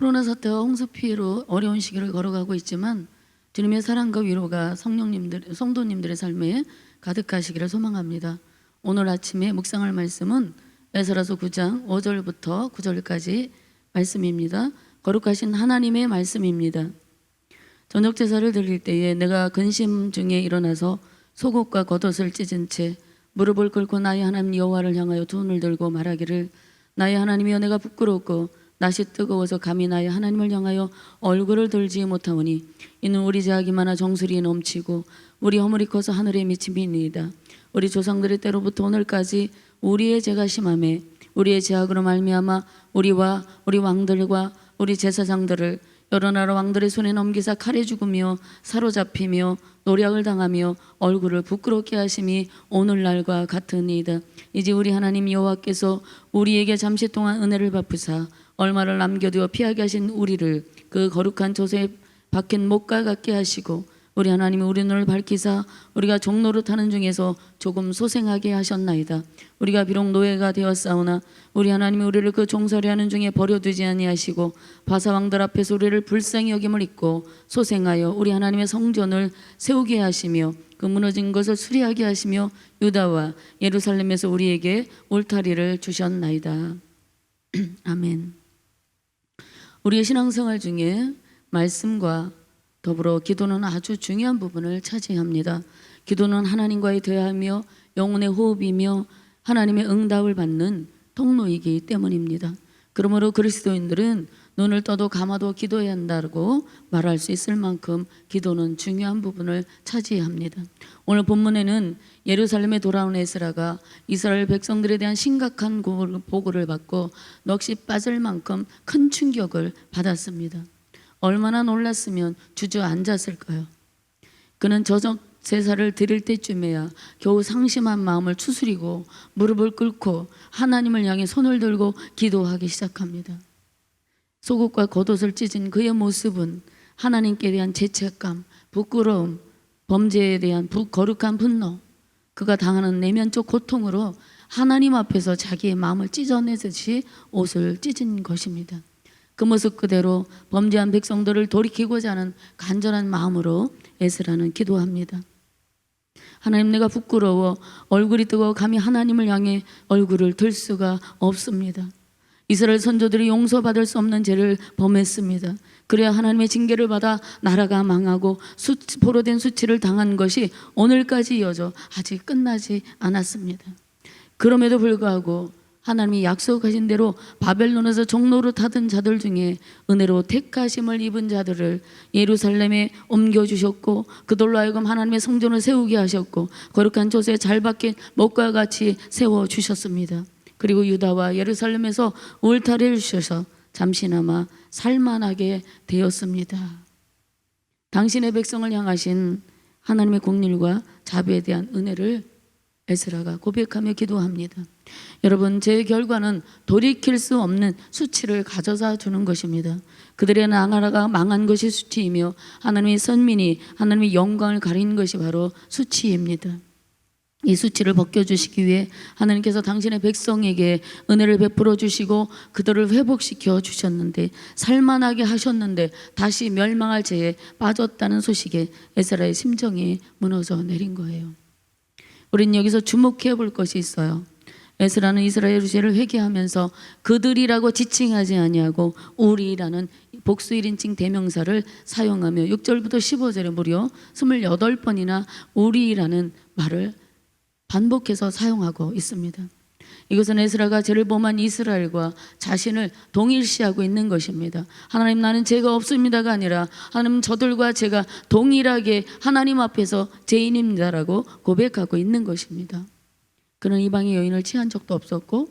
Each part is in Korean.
코로나 사태와 홍수 피해로 어려운 시기를 걸어가고 있지만 주님의 사랑과 위로가 성령님들, 성도님들의 삶에 가득하시기를 소망합니다. 오늘 아침에 묵상할 말씀은 에스라서 9장 5절부터 9절까지 말씀입니다. 거룩하신 하나님의 말씀입니다. 저녁 제사를 드릴 때에 내가 근심 중에 일어나서 속옷과 겉옷을 찢은 채 무릎을 꿇고 나의 하나님 여호와를 향하여 두 눈을 들고 말하기를 나의 하나님이여 내가 부끄럽고 낯이 뜨거워서 감히 나의 하나님을 향하여 얼굴을 들지 못하오니 이는 우리 제약이 많아 정수리 넘치고 우리 허물이 커서 하늘에 미침이니이다 우리 조상들의 때로부터 오늘까지 우리의 죄가 심함에 우리의 제약으로 말미암아 우리와 우리 왕들과 우리 제사장들을 여러 나라 왕들의 손에 넘기사 칼에 죽으며 사로잡히며 노략을 당하며 얼굴을 부끄럽게 하심이 오늘날과 같으니이다. 이제 우리 하나님 여호와께서 우리에게 잠시 동안 은혜를 베푸사 얼마를 남겨두어 피하게 하신 우리를 그 거룩한 조세에 박힌 못과 같게 하시고 우리 하나님이 우리 눈을 밝히사 우리가 종로를 타는 중에서 조금 소생하게 하셨나이다. 우리가 비록 노예가 되었사오나 우리 하나님이 우리를 그 종살이 하는 중에 버려두지 아니하시고 바사 왕들 앞에서 우리를 불쌍히 여김을 잊고 소생하여 우리 하나님의 성전을 세우게 하시며 그 무너진 것을 수리하게 하시며 유다와 예루살렘에서 우리에게 울타리를 주셨나이다. 아멘. 우리의 신앙생활 중에 말씀과 더불어 기도는 아주 중요한 부분을 차지합니다. 기도는 하나님과의 대화이며 영혼의 호흡이며 하나님의 응답을 받는 통로이기 때문입니다. 그러므로 그리스도인들은 눈을 떠도 감아도 기도해야 한다고 말할 수 있을 만큼 기도는 중요한 부분을 차지합니다. 오늘 본문에는 예루살렘에 돌아온 에스라가 이스라엘 백성들에 대한 심각한 보고를 받고 넋이 빠질 만큼 큰 충격을 받았습니다. 얼마나 놀랐으면 주저앉았을까요? 그는 저적 제사를 드릴 때쯤에야 겨우 상심한 마음을 추스리고 무릎을 꿇고 하나님을 향해 손을 들고 기도하기 시작합니다. 속옷과 겉옷을 찢은 그의 모습은 하나님께 대한 죄책감, 부끄러움, 범죄에 대한 부, 거룩한 분노, 그가 당하는 내면적 고통으로 하나님 앞에서 자기의 마음을 찢어내듯이 옷을 찢은 것입니다. 그 모습 그대로 범죄한 백성들을 돌이키고자 하는 간절한 마음으로 에스라는 기도합니다. 하나님 내가 부끄러워 얼굴이 뜨거워 감히 하나님을 향해 얼굴을 들 수가 없습니다. 이스라엘 선조들이 용서받을 수 없는 죄를 범했습니다. 그래야 하나님의 징계를 받아 나라가 망하고 수치, 포로 된 수치를 당한 것이 오늘까지 이어져 아직 끝나지 않았습니다. 그럼에도 불구하고 하나님이 약속하신 대로 바벨론에서 종로로 타던 자들 중에 은혜로 택하심을 입은 자들을 예루살렘에 옮겨 주셨고 그들로 하여금 하나님의 성전을 세우게 하셨고 거룩한 조세에 잘 박힌 목과 같이 세워 주셨습니다. 그리고 유다와 예루살렘에서 울타리를 주셔서 잠시나마 살만하게 되었습니다. 당신의 백성을 향하신 하나님의 공일과 자비에 대한 은혜를 에스라가 고백하며 기도합니다. 여러분, 제 결과는 돌이킬 수 없는 수치를 가져다 주는 것입니다. 그들의 나라가 망한 것이 수치이며 하나님의 선민이 하나님의 영광을 가린 것이 바로 수치입니다. 이 수치를 벗겨주시기 위해 하나님께서 당신의 백성에게 은혜를 베풀어 주시고 그들을 회복시켜 주셨는데 살만하게 하셨는데 다시 멸망할 죄에 빠졌다는 소식에 에스라의 심정이 무너져 내린 거예요. 우리는 여기서 주목해 볼 것이 있어요. 에스라는 이스라엘 죄를 회개하면서 그들이라고 지칭하지 아니하고 우리라는 복수 1인칭 대명사를 사용하며 6절부터 15절에 무려 28번이나 우리라는 말을 반복해서 사용하고 있습니다. 이것은 에스라가 죄를 범한 이스라엘과 자신을 동일시하고 있는 것입니다. 하나님 나는 죄가 없습니다가 아니라 하나님 저들과 제가 동일하게 하나님 앞에서 죄인입니다라고 고백하고 있는 것입니다. 그는 이방의 여인을 취한 적도 없었고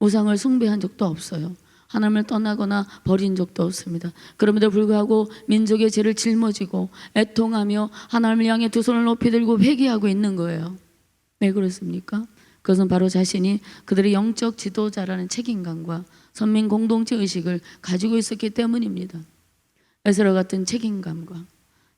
우상을 숭배한 적도 없어요. 하나님을 떠나거나 버린 적도 없습니다. 그럼에도 불구하고 민족의 죄를 짊어지고 애통하며 하나님을 향해 두 손을 높이 들고 회개하고 있는 거예요. 왜 그렇습니까? 그것은 바로 자신이 그들의 영적 지도자라는 책임감과 선민 공동체 의식을 가지고 있었기 때문입니다. 에스라 같은 책임감과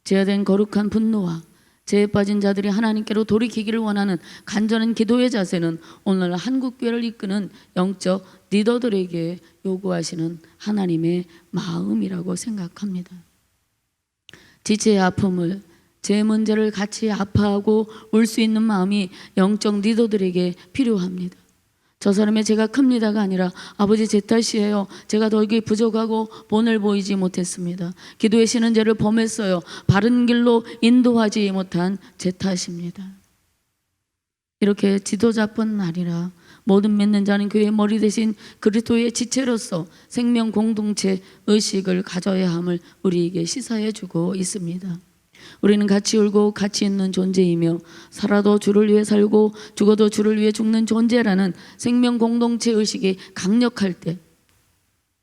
제어된 거룩한 분노와 죄에 빠진 자들이 하나님께로 돌이키기를 원하는 간절한 기도의 자세는 오늘 한국 교회를 이끄는 영적 리더들에게 요구하시는 하나님의 마음이라고 생각합니다. 지체의 아픔을 제 문제를 같이 아파하고 울 수 있는 마음이 영적 리더들에게 필요합니다. 저 사람의 죄가 큽니다가 아니라 아버지 제 탓이에요. 제가 더욱이 부족하고 본을 보이지 못했습니다. 기도의 신은 죄를 범했어요. 바른 길로 인도하지 못한 제 탓입니다. 이렇게 지도자뿐 아니라 모든 믿는 자는 교회의 머리 대신 그리스도의 지체로서 생명 공동체 의식을 가져야 함을 우리에게 시사해 주고 있습니다. 우리는 같이 울고 같이 있는 존재이며 살아도 주를 위해 살고 죽어도 주를 위해 죽는 존재라는 생명 공동체 의식이 강력할 때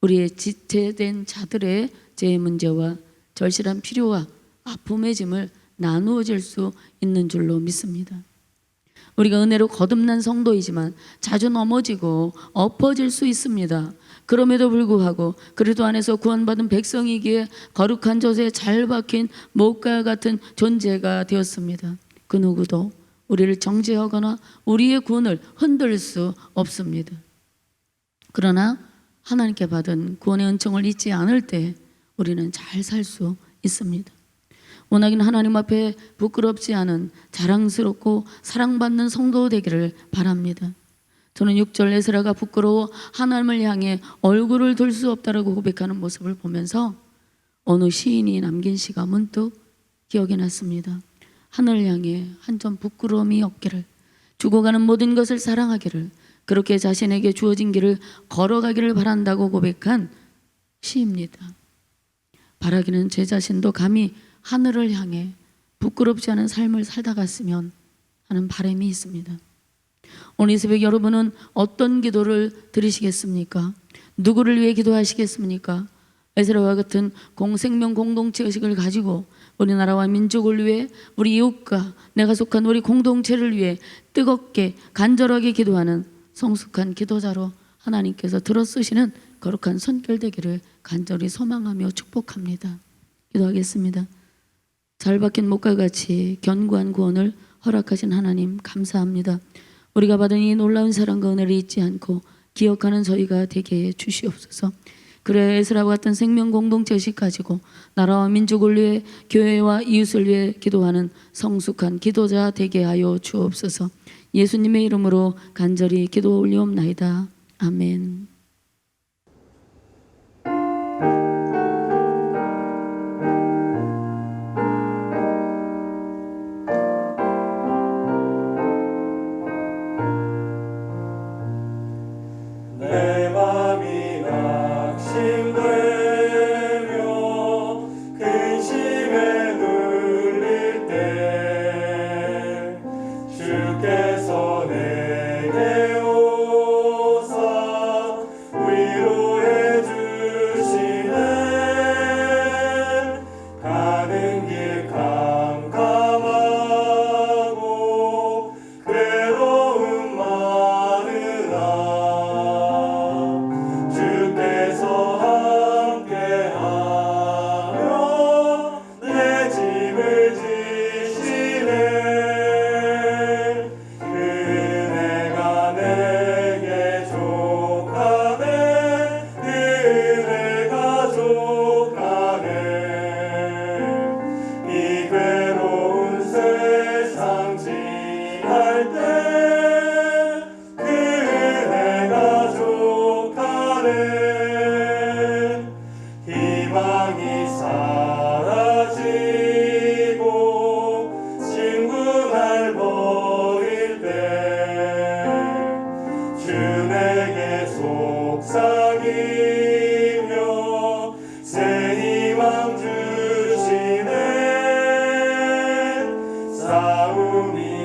우리의 지체된 자들의 죄의 문제와 절실한 필요와 아픔의 짐을 나누어질 수 있는 줄로 믿습니다. 우리가 은혜로 거듭난 성도이지만 자주 넘어지고 엎어질 수 있습니다. 그럼에도 불구하고 그리스도 안에서 구원받은 백성이기에 거룩한 젖에 잘 박힌 목과 같은 존재가 되었습니다. 그 누구도 우리를 정죄하거나 우리의 구원을 흔들 수 없습니다. 그러나 하나님께 받은 구원의 은총을 잊지 않을 때 우리는 잘 살 수 있습니다. 원하기는 하나님 앞에 부끄럽지 않은 자랑스럽고 사랑받는 성도 되기를 바랍니다. 저는 6절 에스라가 부끄러워 하나님을 향해 얼굴을 들수 없다라고 고백하는 모습을 보면서 어느 시인이 남긴 시가 문득 기억이 났습니다. 하늘을 향해 한 점 부끄러움이 없기를 죽어가는 모든 것을 사랑하기를 그렇게 자신에게 주어진 길을 걸어가기를 바란다고 고백한 시입니다. 바라기는 제 자신도 감히 하늘을 향해 부끄럽지 않은 삶을 살다 갔으면 하는 바람이 있습니다. 오늘 이 새벽 여러분은 어떤 기도를 드리시겠습니까? 누구를 위해 기도하시겠습니까? 에스라와 같은 공생명 공동체 의식을 가지고 우리나라와 민족을 위해 우리 이웃과 내가 속한 우리 공동체를 위해 뜨겁게 간절하게 기도하는 성숙한 기도자로 하나님께서 들어쓰시는 거룩한 선결 되기를 간절히 소망하며 축복합니다. 기도하겠습니다. 잘 박힌 목과 같이 견고한 구원을 허락하신 하나님 감사합니다. 우리가 받은 이 놀라운 사랑과 은혜를 잊지 않고 기억하는 저희가 되게 해 주시옵소서. 그래 에스라와 같은 생명 공동체 의식 가지고 나라와 민족을 위해 교회와 이웃을 위해 기도하는 성숙한 기도자 되게 하여 주옵소서. 예수님의 이름으로 간절히 기도 올리옵나이다. 아멘. 내 me.